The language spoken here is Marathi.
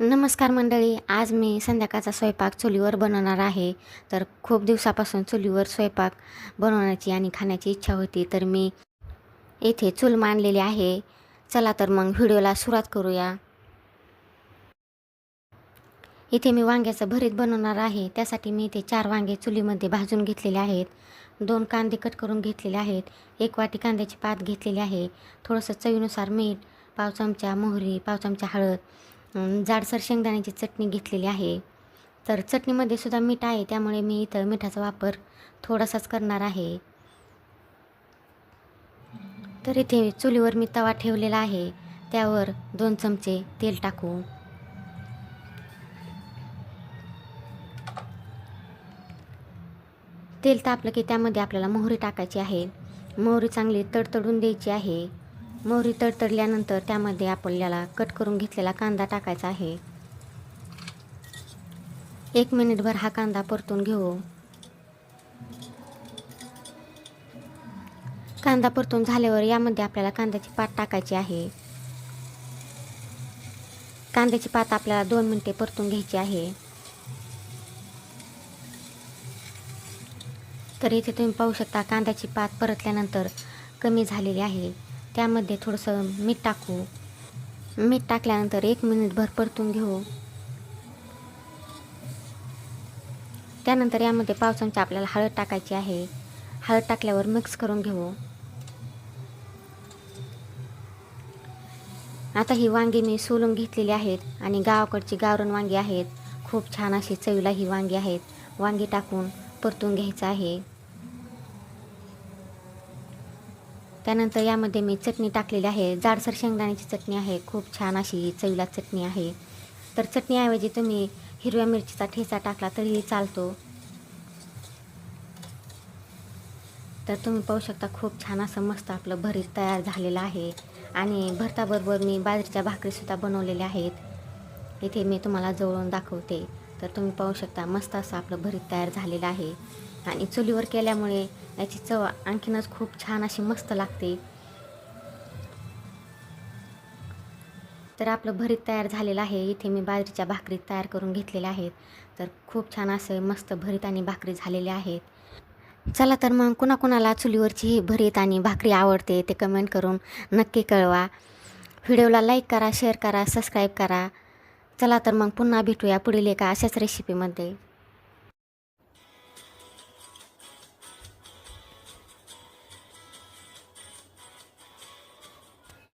नमस्कार मंडळी आज मी संध्याकाळचा स्वयंपाक चुलीवर बनवणार आहे. तर खूप दिवसापासून चुलीवर स्वयंपाक बनवण्याची आणि खाण्याची इच्छा होती तर मी येथे चूल मांडलेली आहे. चला तर मग व्हिडिओला सुरुवात करूया. इथे मी वांग्याचं भरीत बनवणार आहे. त्यासाठी मी इथे चार वांगे चुलीमध्ये भाजून घेतलेले आहेत. दोन कांदे कट करून घेतलेले आहेत. एक वाटी कांद्याची पात घेतलेली आहे. थोडंसं चवीनुसार मीठ पाव चमचा मोहरी पाव चमचा हळद जाडसर शेंगदाण्याची चटणी घेतलेली आहे. तर चटणीमध्ये सुद्धा मीठ आहे त्यामुळे मी इथं मिठाचा वापर थोडासाच करणार आहे. तर इथे चुलीवर मी तवा ठेवलेला आहे त्यावर दोन चमचे तेल टाकू. तेल तापलं की त्यामध्ये आपल्याला मोहरी टाकायची आहे. मोहरी चांगली तडतडून द्यायची आहे. मोहरी तडतडल्यानंतर त्यामध्ये आपल्याला कट करून घेतलेला कांदा टाकायचा आहे. एक मिनिटभर हा कांदा परतून घेऊ. कांदा परतून झाल्यावर यामध्ये आपल्याला कांद्याची पात टाकायची आहे. कांद्याची पात आपल्याला दोन मिनिटे परतून घ्यायची आहे. तर इथे तुम्ही पाहू शकता कांद्याची पात परतल्यानंतर कमी झालेली आहे. त्यामध्ये थोडंसं मीठ टाकू. मीठ टाकल्यानंतर एक मिनिटभर परतून घेऊ. त्यानंतर यामध्ये पाव चमचा आपल्याला हळद टाकायची आहे. हळद टाकल्यावर मिक्स करून घेऊ. आता ही वांगी मी सोलून घेतलेली आहेत आणि गावाकडची गावरण वांगी आहेत. खूप छान अशी चवीला ही वांगी आहेत. वांगी टाकून परतून घ्यायचं आहे. त्यानंतर यामध्ये मी चटणी टाकलेली आहे. जाडसर शेंगदाण्याची चटणी आहे. खूप छान अशी चवीला चटणी आहे. तर चटणीऐवजी तुम्ही हिरव्या मिरचीचा ठेचा टाकला तरीही चालतो. तर तुम्ही पाहू शकता खूप छान असं मस्त आपलं भरीत तयार झालेलं आहे. आणि भरताबरोबर मी बाजरीच्या भाकरीसुद्धा बनवलेल्या आहेत. इथे मी तुम्हाला जवळून दाखवते. तर तुम्ही पाहू शकता मस्त असं आपलं भरीत तयार झालेलं आहे. आणि चुलीवर केल्यामुळे याची चव आणखीनच खूप छान अशी मस्त लागते. तर आपलं भरीत तयार झालेलं आहे. इथे मी बाजरीच्या भाकरी तयार करून घेतलेल्या आहेत. तर खूप छान असं मस्त भरीत आणि भाकरी झालेले आहेत. चला तर मग कुणाकुणाला चुलीवरची ही भरीत आणि भाकरी आवडते ते कमेंट करून नक्की कळवा. व्हिडिओला लाईक करा शेअर करा सबस्क्राईब करा. चला तर मग पुन्हा भेटूया पुढील एका अशाच रेसिपीमध्ये